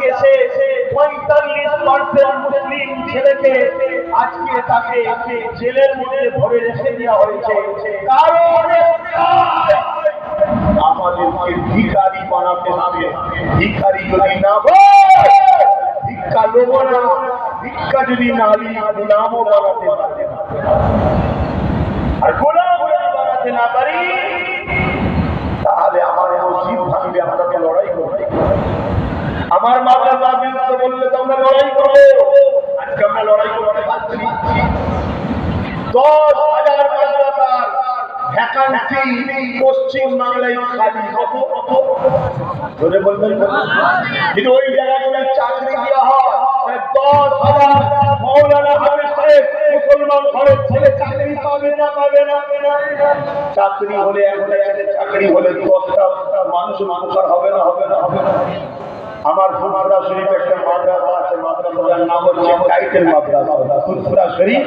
আজকে সে পঁয়তাল্লিশ পার্সেন্ট মুসলিম ছেলেকে আজকে তাকে জেলের মধ্যে ভরে রেখে দেওয়া হয়েছে। কারণ আমাদেরকে ভিখারি বানাতে হবে। ভিখারি যদি না ভিক্ষা লোব না, ভিক্ষা যদি না দিই বানাতে পারবে আর গোলাম বানাতে না পারি তাহলে আমার মসজিদ ভাঙবে আমাকে লড়াই করবে আমার মাদ্রাসা বিরুদ্ধে বললে তো আমরা লড়াই করব আজকে আমরা লড়াই করতে পারছি দশ হাজার মাদ্রাসার চাকরি হলে চাকরি হলে দশটা মানুষ মানুষ আর হবে না হবে না হবে না। আমার ফুরফুরা শরীফ একটা মাদ্রাসা আছে মাদ্রাসার নাম হচ্ছে টাইটেল মাদ্রাসা। ফুরফুরা শরীফ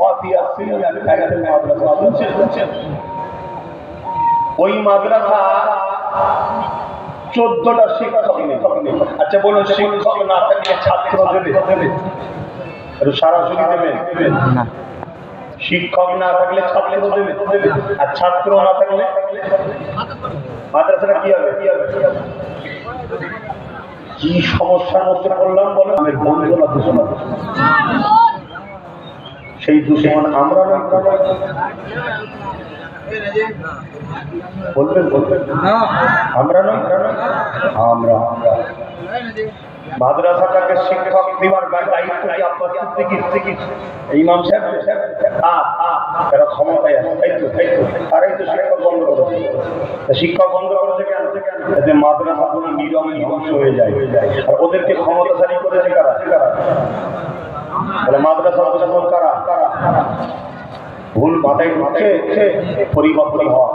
ফাতিয়া সিনিয়র টাইটেল মাদ্রাসা। শুনছেন শুনছেন? ওই মাদ্রাসা চোদ্দটা শিক্ষক নেই আচ্ছা বলুন শিক্ষক না থাকলে ছাত্র দেবে? দেবে? সরাসরি শিক্ষক না থাকলে ছাত্র দেবে? দেবে আর ছাত্র না থাকলে মাদ্রাসাটা কি হবে কি হবে? কি সমস্যার মধ্যে পড়লাম বলে আমি সেই দুশ্মন আমরা বলবেন বলবেন। আমরা নয় আমরা আমরা। মাদ্রাসাটাকে শিক্ষক দিবার দায়িত্ব কি এরা ক্ষমতায় আছে। তাই তো তাই তো। তো শিক্ষক বন্ধ করেছে তা শিক্ষক বন্ধ করেছে কেন এতে মাদ্রাসা কোনো নিরমে ধ্বংস হয়ে যায়। আর ওদেরকে ক্ষমতাশালী করেছে কারা? তাহলে মাদ্রাসা কারা? ভুল মাথায় পরিবর্তন হওয়া।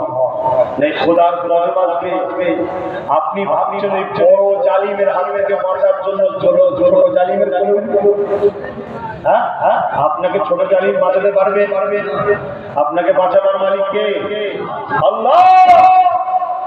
আপনি ভাবছেন ওই বড় জালিমের হাত বাঁচার জন্য জালিমের হ্যাঁ হ্যাঁ আপনাকে ছোট জালিম বাঁচাতে পারবে পারবে? আপনাকে বাঁচাবার মালিক কে? আল্লাহ!